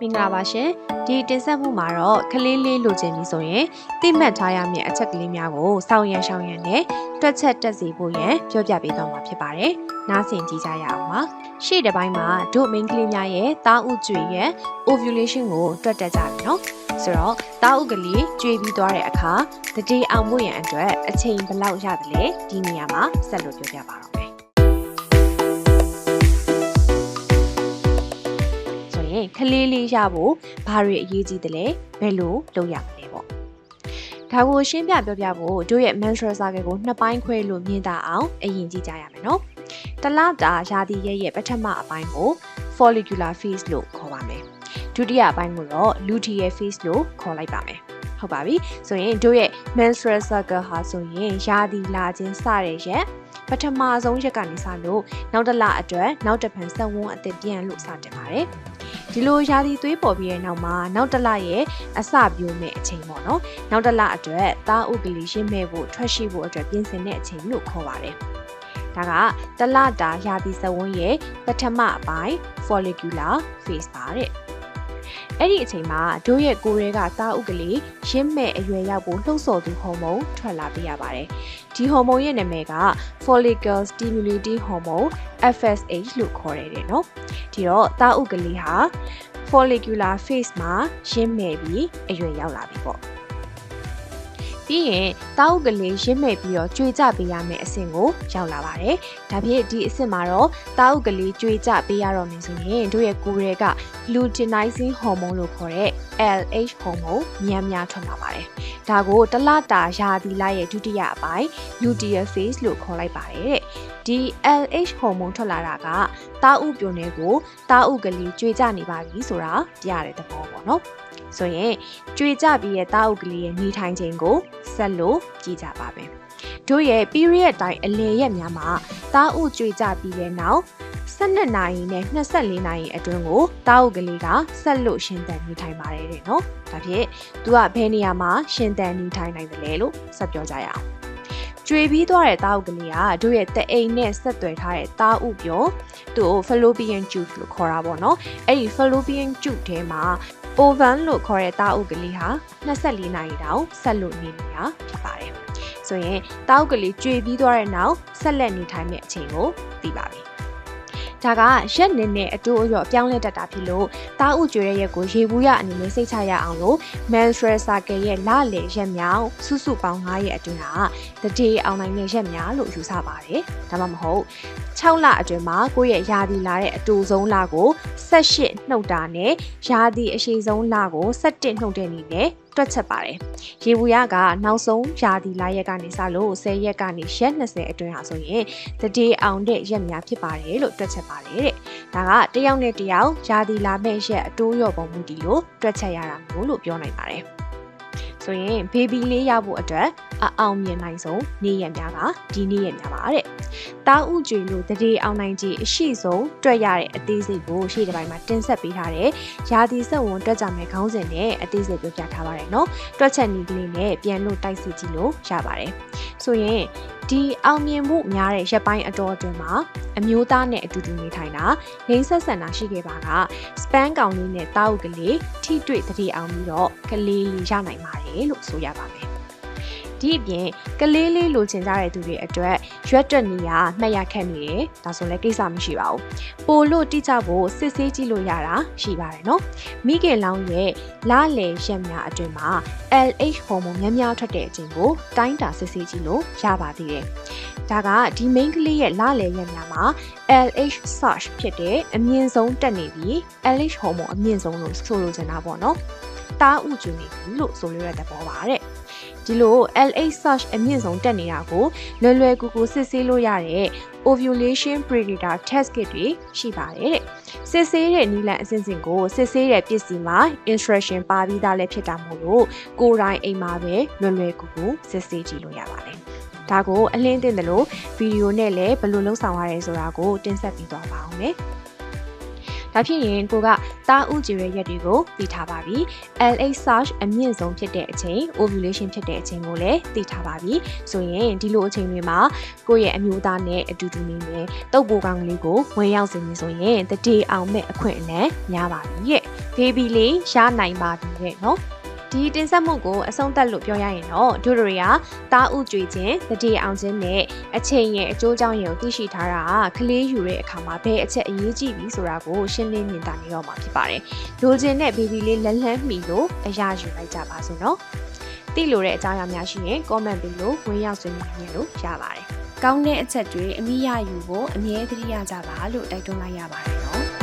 မင်္ဂလာပါရှင်ဒီတင်ဆက်မှုမှာတော့ကလေးလေးလိုချင်ပြီဆိုရင်သိမှတ်ထားရမယ့်အချက်ကလေးများကိုစောင့်ရန်ရှောင်ရန်နဲ့တွက်ချက်တက်စီဖို့ရန်ပြောပြပေးသွားမှာဖြစ်ပါတယ်နားဆင်ကြည့်ကြရအောင်ပါရှေ့တစ်ပိုင်းမှာတို့ main ကလေးများရဲ့သားဥကျွေရဲ့ ovulation ကိုတွက်တက်ကြပြီနော်ဆိုတော့သားဥကလေးကျွေပြီးသွားတဲ့အခါတတိအောင်ဖို့ရန်အတွက်အချိန်ဘယ်လောက်ရတယ်လဲဒီနေရာမှာဆက်လို့ပြောပြပါတော့ ရင်ခလေးလေးရဖို့ဘာတွေအရေးကြီးတယ်လဲဘယ်လိုလုပ်ရမလဲပေါ့ဒါကိုရှင်းပြပြောပြဖို့တို့ရဲ့ menstrual cycle ကိုနှစ်ပိုင်းခွဲလို့မြင်တာအောင်အရင်ကြည့်ကြရမယ်နော်တလတာရာသီရဲ့ရဲ့ပထမအပိုင်းကို follicular phase လို့ခေါ်ပါမယ်ဒုတိယအပိုင်းကိုတော့ luteal phase လို့ခေါ်လိုက်ပါမယ်ဟုတ်ပါပြီဆိုရင်တို့ရဲ့ menstrual cycle ဟာဆိုရင်ရာသီလာခြင်းစတဲ့ရက်ပထမဆုံးရက်ကနေစလို့နောက်တစ်လအတွက်နောက်တစ်ဖန်ဆက်ဝန်းအသစ်ပြန်လို့စတင်ပါတယ် ဒီလိုရာသီသွေးပေါ်ပြီးတဲ့နောက်မှာနောက်တစ်လရဲ့အစပြိုးမဲ့အချိန်ပေါ့နော်နောက်တစ်လအတွက်သားဥကလေးရှင်းမဲ့ဖို့ထွက်ရှိဖို့အတွက်ပြင်ဆင်တဲ့အချိန်လို့ခေါ်ပါတယ်ဒါကတလတာရာသီစဝန်းရဲ့ပထမအပိုင်း follicular phase ပါတဲ့ အဲ့ဒီအချိန်မှာတို့ရဲ့ကိုယ်ရဲကသားဥကလေးရင်းမဲ့အရွယ်ရောက်ဖို့လှုပ်ဆော်သူဟော်မုန်းထွက်လာပေးရပါတယ်ဒီဟော်မုန်းရဲ့နာမည်က follicle stimulating hormone FSH လို့ခေါ်ရတယ်နော်ဒီတော့သားဥကလေးဟာ follicular phase မှာရင်းမဲ့ပြီးအရွယ်ရောက်လာပြီပေါ့ ပြီးရင်တာအုပ်ကလေးရင်းမဲ့ပြီးတော့ကြွေကြပေးရမယ့်အဆင့်ကိုရောက်လာပါတယ်။ဒါဖြင့်ဒီအဆင့်မှာတော့တာအုပ်ကလေးကြွေကြပေးရတော့မယ်ဆိုရင်တို့ရဲ့ကိုယ်ရဲက luteinizing hormone လို့ခေါ်တဲ့ LH hormone မြန်များထွက်လာပါတယ်။ဒါကိုတလတာရာသီလရဲ့ဒုတိယအပိုင်း luteal phase လို့ခေါ်လိုက်ပါတယ်တဲ့။ဒီ LH hormone ထွက်လာတာကတာအုပ်ပြုံတွေကိုတာအုပ်ကလေးကြွေကြနေပါပြီဆိုတာပြရတဲ့သဘောပေါ့နော်။ ဆိုရင်ကြွေကြပြီးရဲ့တာအုပ်ကလေးရဲ့နေထိုင်ချိန်ကိုဆက်လို့ကြည့်ကြပါမယ်။တို့ရဲ့ period တိုင်းအလယ်ရက်များမှာတာအုပ်ကြွေကြပြီးတဲ့နောက်12နာရီနဲ့24နာရီအတွင်းကိုတာအုပ်ကလေးကဆက်လို့ရှင်သန်နေထိုင်ပါတယ်တဲ့နော်။ဒါဖြင့်သူကဘယ်နေရာမှာရှင်သန်နေထိုင်နိုင်တယ်လဲလို့ဆက်ပြောကြရအောင်။ကျွေပြီးသွားတဲ့သားအုပ်ကလေးကတို့ရဲ့တအိမ်နဲ့ဆက်သွယ်ထားတဲ့သားအုပ်ပြောသူ့ကို fallopian tube လို့ခေါ်တာပေါ့နော်အဲ့ဒီ fallopian tube ထဲမှာ oven လို့ခေါ်တဲ့သားအုပ်ကလေးဟာ24နာရီတောင်ဆက်လို့နေနေတာဖြစ်ပါတယ်ဆိုရင်သားအုပ်ကလေးကျွေပြီးသွားတဲ့နောက်ဆက်လက်နေထိုင်မယ့်အချိန်ကိုသိပါပြီ ဒါကရက်နေနဲ့အတူအရော့ပြောင်းလဲတတ်တာဖြစ်လို့သားဥကျွေတဲ့ရက်ကိုရေဘူးရအနေနဲ့စိတ်ချရအောင်လို့ menstrual cycle ရဲ့လလည်ရက်မြောင်စုစုပေါင်း9ရက်အတွင်းဟာတတိအောင်နိုင်တဲ့ရက်များလို့ယူဆပါတယ်ဒါမှမဟုတ်6လအတွင်းမှာကိုယ့်ရဲ့ယာဒီလာတဲ့အတူဆုံးလကို18နှုတ်တာနဲ့ယာဒီအရှိဆုံးလကို17နှုတ်တဲ့နည်းနဲ့တွက်ချက်ပါတယ်။ရေဘူးရကနောက်ဆုံးယာဒီလာရက်ကနေစလို့10ရက်ကနေရက်20အတွင်းဟာဆိုရင်တတိအောင်တဲ့ရက်များဖြစ်ပါတယ်လို့တွက်ချက်ပါတယ်တဲ့။ဒါကတယောက်နဲ့တယောက်ယာဒီလာမဲ့ရက်အတိုးရော်ပုံမူတည်လို့တွက်ချက်ရတာမျိုးလို့ပြောနိုင်ပါတယ်။ဆိုရင်ဘေဘီလေးရဖို့အတွက်အအောင်မြင်နိုင်ဆုံးနေ့ရက်များကဒီနေ့ရက်များပါတဲ့။ တာဥကျွေလို့တရေအောင်နိုင်ကြီးအရှိဆုံးတွက်ရတဲ့အသေးစိတ်ကိုရှေ့တစ်ပိုင်းမှာတင်ဆက်ပေးထားတဲ့ရာသီဆက်ဝန်တွက်ကြမယ်ခေါင်းစဉ်နဲ့အသေးစိတ်ပြောပြထားပါတယ်နော်။တွက်ချက်နည်းကလေးနဲ့ပြန်လို့တိုက်စီကြည့်လို့ရပါတယ်။ဆိုရင်ဒီအောင်မြင်မှုများတဲ့ရက်ပိုင်းအတော်အတွင်းမှာအမျိုးသားနဲ့အတူတူနေထိုင်တာငိမ့်ဆက်ဆန်တာရှိခဲ့ပါကစပန်းကောင်လေးနဲ့တာအုပ်ကလေးထိတွေ့တတိအောင်ပြီးတော့ကလေးလေးရနိုင်ပါတယ်လို့ဆိုရပါမယ် ဒီအပြင်ကလေးလေးလိုချင်ကြတဲ့သူတွေအတွက်ရွက်တွက်နေရမှတ်ရခက်နေတယ်ဒါဆိုလည်းကိစ္စမရှိပါဘူးပိုလို့တိကျဖို့စစ်ဆေးကြည့်လို့ရတာရှိပါတယ်နော်မိခင်လောင်းရဲ့လလေရက်များအတွင်းမှာ LH ဟော်မုန်းများများထွက်တဲ့အချိန်ကိုတိုင်းတာစစ်ဆေးကြည့်လို့ရပါသေးတယ်ဒါကဒီ main ကလေးရဲ့လလေရက်များမှာ LH surge ဖြစ်တဲ့အမြင့်ဆုံးတက်နေပြီး LH ဟော်မုန်းအမြင့်ဆုံးလို့ဆိုလိုချင်တာပေါ့နော်တားဥကျွနေပြီလို့ဆိုလိုတဲ့သဘောပါတဲ့ ဒီလို LH surge အမြင့်ဆုံးတက်နေတာကိုလွယ်လွယ်ကူကူစစ်ဆေးလို့ရတဲ့ ovulation predator test kit တွေရှိပါတယ်တဲ့စစ်ဆေးတဲ့နည်းလမ်းအစဉ်စဉ်ကိုစစ်ဆေးတဲ့ပစ္စည်းမှာ instruction ပါပြီးသားလည်းဖြစ်တာမို့လို့ကိုယ်တိုင်အိမ်မှာပဲလွယ်လွယ်ကူကူစစ်ဆေးကြည့်လို့ရပါတယ်ဒါကိုအလင်းတင်တယ်လို့ဗီဒီယိုနဲ့လည်းဘယ်လိုလုပ်ဆောင်ရလဲဆိုတာကိုတင်ဆက်ပေးသွားပါအောင်မယ်။ ဒါဖြစ်ရင်ကိုကတာဥကြည်ရဲ့ရက်တွေကိုသိထားပါပြီ LH surge အမြင့်ဆုံးဖြစ်တဲ့အချိန် ovulation ဖြစ်တဲ့အချိန်ကိုလည်းသိထားပါပြီဆိုရင်ဒီလိုအချိန်တွေမှာကိုယ့်ရဲ့အမျိုးသားနဲ့အတူတူနေနဲ့တုပ်ပိုးကောင်းကလေးကိုဝင်ရောက်စေနေဆိုရင်တတိအောင်မဲ့အခွင့်အလမ်းများပါပြီရဲ့ဘေဘီလေးရနိုင်ပါပြီတဲ့နော် ဒီတင်ဆက်မှုကိုအဆုံးသတ်လို့ပြောရရင်တော့တို့တွေကတားဥကြွေခြင်းတတိအောင်ခြင်းနဲ့အချိန်ရဲ့အကျိုးကြောင့်ရင်ကိုသိရှိထားတာကကလေးယူတဲ့အခါမှာဘယ်အချက်အရေးကြီးပြီဆိုတာကိုရှင်းလင်းမြင်သာနေတော့မှာဖြစ်ပါတယ်။လိုချင်တဲ့ဘေဘီလေးလက်လန်းမီလို့အရာယူလိုက်ကြပါစို့နော်။သိလို့တဲ့အကြောင်းအရာများရှိရင် comment ပေးလို့ဝင်ရောက်ဆွေးနွေးနိုင်လို့ရပါတယ်။ကောင်းတဲ့အချက်တွေအမိရယူဖို့အမြဲတမ်းရကြပါလို့တိုက်တွန်းလိုက်ရပါတယ်နော်